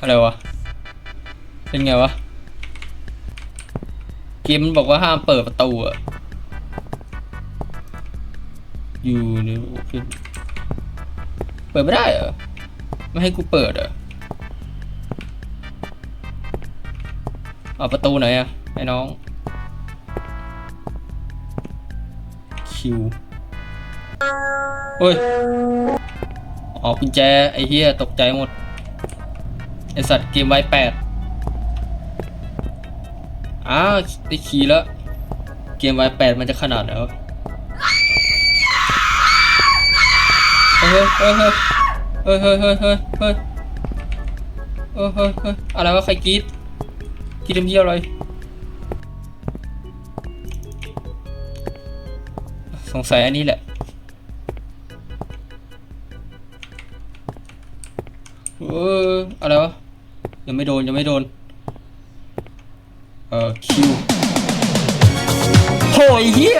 อะไรวะ เป็นไงวะ เกมมันบอกว่าห้ามเปิดประตูอะอยู่ในเปิดไม่ได้เหรอ ไม่ให้กูเปิดเหรอเอาประตูไหนอะไอ้น้อง คิวเฮ้ยอ๋อกุญแจ ไอ้เหี้ย ตกใจหมด ไอสัตว์เกมไว้แปดอ้าวได้ขี่แล้ว เกมไว้แปดมันจะขนาดไหนวะเฮ้ยเฮ้ยเฮ้ยเฮ้ยเฮ้ยเฮ้ยเฮ้ยเฮ้ยเฮ้ยเฮ้ยเฮ้ยอะไรวะใครกรีดกรีดทำเพี้ยอะไรสงสัยอันนี้แหละ เอออะไรวะยังไม่โดนยังไม่โดน เออคิวโหยเฮีย